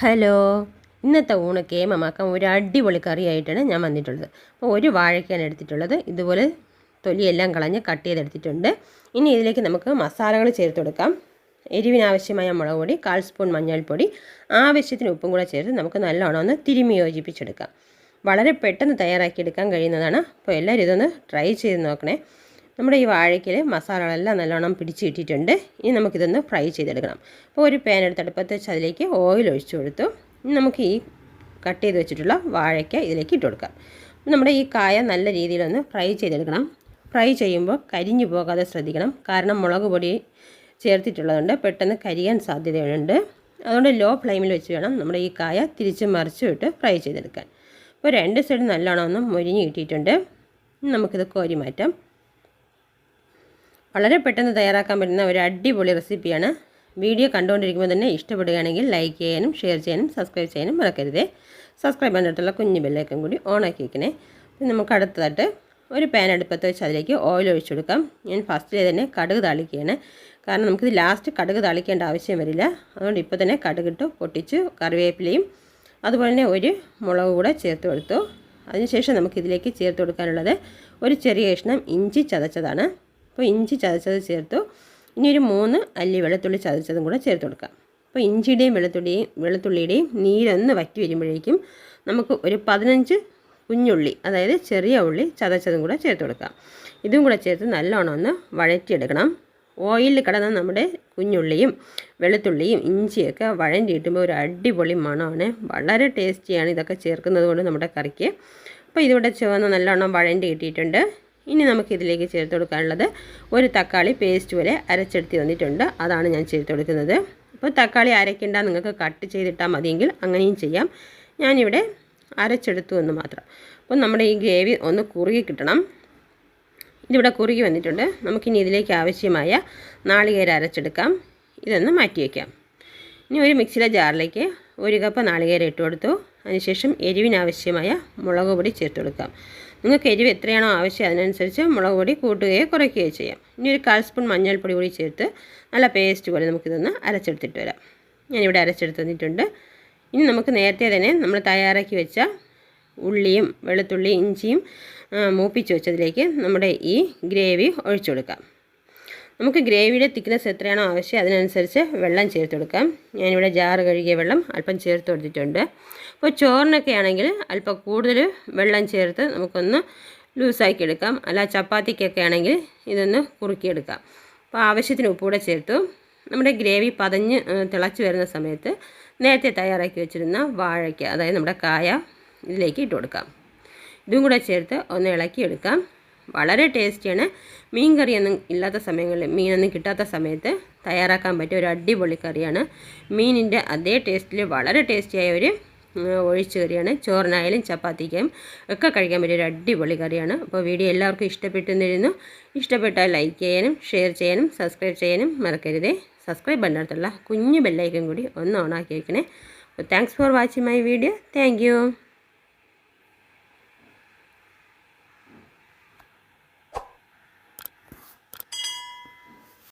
Hello ഇന്നത്തെ ഊണ് കേമമാക്കാൻ ഒരു അടിപൊളി കറിയായിട്ടാണ് ഞാൻ വന്നിട്ടുള്ളത്. അപ്പോൾ ഒരു വാഴയ്ക്കാണ് എടുത്തിട്ടുള്ളത്. ഇതുപോലെ തൊലിയെല്ലാം കളഞ്ഞ് കട്ട് ചെയ്തെടുത്തിട്ടുണ്ട്. ഇനി ഇതിലേക്ക് നമുക്ക് മസാലകൾ ചേർത്ത് കൊടുക്കാം. എരിവിനാവശ്യമായ മുളക് പൊടി കാൽ സ്പൂൺ മഞ്ഞൾപ്പൊടി ആവശ്യത്തിന് ഉപ്പും കൂടെ ചേർത്ത് നമുക്ക് നല്ലോണം ഒന്ന് തിരുമി യോജിപ്പിച്ചെടുക്കാം. വളരെ പെട്ടെന്ന് തയ്യാറാക്കിയെടുക്കാൻ കഴിയുന്നതാണ്. അപ്പോൾ എല്ലാവരും ഇതൊന്ന് ട്രൈ ചെയ്ത് നോക്കണേ. നമ്മുടെ ഈ വാഴയ്ക്കൽ മസാലകളെല്ലാം നല്ലോണം പിടിച്ച് കിട്ടിയിട്ടുണ്ട് ഇനി നമുക്കിതൊന്ന് ഫ്രൈ ചെയ്തെടുക്കണം. അപ്പോൾ ഒരു പാൻ എടുത്ത് അടുപ്പത്ത് വെച്ച് അതിലേക്ക് ഓയിൽ ഒഴിച്ചു കൊടുത്തു. ഇനി നമുക്ക് ഈ കട്ട് ചെയ്ത് വെച്ചിട്ടുള്ള വാഴയ്ക്ക ഇതിലേക്ക് ഇട്ട് കൊടുക്കാം. നമ്മുടെ ഈ കായ നല്ല രീതിയിലൊന്ന് ഫ്രൈ ചെയ്തെടുക്കണം. ഫ്രൈ ചെയ്യുമ്പോൾ കരിഞ്ഞു പോകാതെ ശ്രദ്ധിക്കണം. കാരണം മുളക് പൊടി ചേർത്തിട്ടുള്ളതുകൊണ്ട് പെട്ടെന്ന് കരിയാൻ സാധ്യതയുണ്ട്. അതുകൊണ്ട് ലോ ഫ്ലെയിമിൽ വെച്ച് വേണം നമ്മുടെ ഈ കായ തിരിച്ച് മറിച്ചുവിട്ട് ഫ്രൈ ചെയ്തെടുക്കാൻ. അപ്പോൾ രണ്ട് സൈഡ് നല്ലോണം ഒന്ന് മൊരിഞ്ഞ് കിട്ടിയിട്ടുണ്ട്. നമുക്കിത് കോരി മാറ്റാം. വളരെ പെട്ടെന്ന് തയ്യാറാക്കാൻ പറ്റുന്ന ഒരു അടിപൊളി റെസിപ്പിയാണ്. വീഡിയോ കണ്ടുകൊണ്ടിരിക്കുമ്പോൾ തന്നെ ഇഷ്ടപ്പെടുകയാണെങ്കിൽ ലൈക്ക് ചെയ്യാനും ഷെയർ ചെയ്യാനും സബ്സ്ക്രൈബ് ചെയ്യാനും മറക്കരുതേ. സബ്സ്ക്രൈബ് ചെയ്യാനായിട്ടുള്ള കുഞ്ഞു ബെല്ലേക്കും കൂടി ഓണാക്കി വെക്കണേ. നമുക്ക് അടുത്തതായിട്ട് ഒരു പാൻ അടുപ്പത്ത് വെച്ച് അതിലേക്ക് ഓയിൽ ഒഴിച്ചു കൊടുക്കാം. ഞാൻ ഫസ്റ്റ് തന്നെ കടുക് താളിക്കുകയാണ്. കാരണം നമുക്കിത് ലാസ്റ്റ് കടുക് താളിക്കേണ്ട ആവശ്യം വരില്ല. അതുകൊണ്ട് ഇപ്പോൾ തന്നെ കടുകിട്ട് പൊട്ടിച്ച് കറിവേപ്പിലയും അതുപോലെ തന്നെ ഒരു മുളക് കൂടെ ചേർത്ത് കൊടുത്തു. അതിനുശേഷം നമുക്കിതിലേക്ക് ചേർത്ത് കൊടുക്കാനുള്ളത് ഒരു ചെറിയ കഷ്ണം ഇഞ്ചി ചതച്ചതാണ്. അപ്പോൾ ഇഞ്ചി ചതച്ചത് ചേർത്തു. ഇനി ഒരു മൂന്ന് അല്ലി വെളുത്തുള്ളി ചതച്ചതും കൂടെ ചേർത്ത് കൊടുക്കാം. അപ്പോൾ ഇഞ്ചിയുടെയും വെളുത്തുള്ളിയും വെളുത്തുള്ളിയുടെയും നീരൊന്ന് വറ്റി വരുമ്പോഴേക്കും നമുക്ക് ഒരു പതിനഞ്ച് കുഞ്ഞുള്ളി അതായത് ചെറിയ ഉള്ളി ചതച്ചതും കൂടെ ചേർത്ത് കൊടുക്കാം. ഇതും കൂടെ ചേർത്ത് നല്ലോണം ഒന്ന് വഴറ്റിയെടുക്കണം. ഓയിലിൽ കിടന്ന നമ്മുടെ കുഞ്ഞുള്ളിയും വെളുത്തുള്ളിയും ഇഞ്ചിയൊക്കെ വഴണ്ടി കിട്ടുമ്പോൾ ഒരു അടിപൊളി മണമാണ്. വളരെ ടേസ്റ്റിയാണ് ഇതൊക്കെ ചേർക്കുന്നത് കൊണ്ട് നമ്മുടെ കറിക്ക്. അപ്പോൾ ഇതിവിടെ ചുവന്ന് നല്ലോണം വഴണ്ടി കിട്ടിയിട്ടുണ്ട്. ഇനി നമുക്ക് ഇതിലേക്ക് ചേർത്ത് കൊടുക്കാനുള്ളത് ഒരു തക്കാളി പേസ്റ്റ് പോലെ അരച്ചെടുത്ത് വന്നിട്ടുണ്ട് അതാണ് ഞാൻ ചേർത്ത് കൊടുക്കുന്നത്. അപ്പോൾ തക്കാളി അരയ്ക്കേണ്ട നിങ്ങൾക്ക് കട്ട് ചെയ്തിട്ടാൽ മതിയെങ്കിൽ അങ്ങനെയും ചെയ്യാം. ഞാനിവിടെ അരച്ചെടുത്തു എന്ന് മാത്രം. അപ്പോൾ നമ്മുടെ ഈ ഗ്രേവി ഒന്ന് കുറുകി കിട്ടണം. ഇതിവിടെ കുറുകി വന്നിട്ടുണ്ട്. നമുക്കിനി ഇതിലേക്ക് ആവശ്യമായ നാളികേര അരച്ചെടുക്കാം. ഇതൊന്ന് മാറ്റി വയ്ക്കാം ഇനി ഒരു മിക്സിയിലെ ജാറിലേക്ക് ഒരു കപ്പ് നാളികേര ഇട്ട് കൊടുത്തു. അതിനുശേഷം എരിവിനാവശ്യമായ മുളക് പൊടി ചേർത്ത് കൊടുക്കാം. നിങ്ങൾക്ക് എരിവ് എത്രയാണോ ആവശ്യം അതിനനുസരിച്ച് മുളക് പൊടി കൂട്ടുകയോ കുറയ്ക്കുകയോ ചെയ്യാം. ഇനി ഒരു കാൽ സ്പൂൺ മഞ്ഞൾപ്പൊടി കൂടി ചേർത്ത് നല്ല പേസ്റ്റ് പോലെ നമുക്കിതൊന്ന് അരച്ചെടുത്തിട്ട് വരാം. ഞാനിവിടെ അരച്ചെടുത്ത് തന്നിട്ടുണ്ട്. ഇനി നമുക്ക് നേരത്തെ തന്നെ നമ്മൾ തയ്യാറാക്കി വെച്ച ഉള്ളിയും വെളുത്തുള്ളിയും ഇഞ്ചിയും മൂപ്പിച്ച് വെച്ചതിലേക്ക് നമ്മുടെ ഈ ഗ്രേവി ഒഴിച്ചു കൊടുക്കാം. നമുക്ക് ഗ്രേവിയുടെ തിക്നെസ് എത്രയാണോ ആവശ്യം അതിനനുസരിച്ച് വെള്ളം ചേർത്ത് കൊടുക്കാം. ഞാനിവിടെ ജാറ് കഴുകിയ വെള്ളം അല്പം ചേർത്ത് കൊടുത്തിട്ടുണ്ട്. അപ്പോൾ ചോറിനൊക്കെ ആണെങ്കിൽ അല്പം കൂടുതൽ വെള്ളം ചേർത്ത് നമുക്കൊന്ന് ലൂസാക്കി എടുക്കാം. അല്ല ചപ്പാത്തിക്കൊക്കെ ആണെങ്കിൽ ഇതൊന്ന് കുറുക്കിയെടുക്കാം. അപ്പോൾ ആവശ്യത്തിന് ഉപ്പൂടെ ചേർത്തു. നമ്മുടെ ഗ്രേവി പതഞ്ഞ് തിളച്ച് വരുന്ന സമയത്ത് നേരത്തെ തയ്യാറാക്കി വെച്ചിരുന്ന വാഴയ്ക്ക അതായത് നമ്മുടെ കായ ഇതിലേക്ക് ഇട്ട് കൊടുക്കാം. ഇതും കൂടെ ചേർത്ത് ഒന്ന് ഇളക്കി എടുക്കാം വളരെ ടേസ്റ്റിയാണ്. മീൻ കറിയൊന്നും ഇല്ലാത്ത സമയങ്ങളിൽ മീനൊന്നും കിട്ടാത്ത സമയത്ത് തയ്യാറാക്കാൻ പറ്റിയ ഒരു അടിപൊളി കറിയാണ്. മീനിന്റെ അതേ ടേസ്റ്റിൽ വളരെ ടേസ്റ്റിയായ ഒരു ഒഴിച്ചു കറിയാണ്. ചോറിനായാലും ചപ്പാത്തിക്കും ഒക്കെ കഴിക്കാൻ പറ്റിയ ഒരു അടിപൊളി കറിയാണ്. അപ്പോൾ വീഡിയോ എല്ലാവർക്കും ഇഷ്ടപ്പെട്ടെന്നിരുന്നു ഇഷ്ടപ്പെട്ടാൽ ലൈക്ക് ചെയ്യാനും ഷെയർ ചെയ്യാനും സബ്സ്ക്രൈബ് ചെയ്യാനും മറക്കരുതേ. സബ്സ്ക്രൈബ് ബട്ടനടുത്തുള്ള കുഞ്ഞു ബെല്ലൈക്കൻ കൂടി ഒന്ന് ഓണാക്കി വയ്ക്കണേ അപ്പോൾ thanks for watching my video thank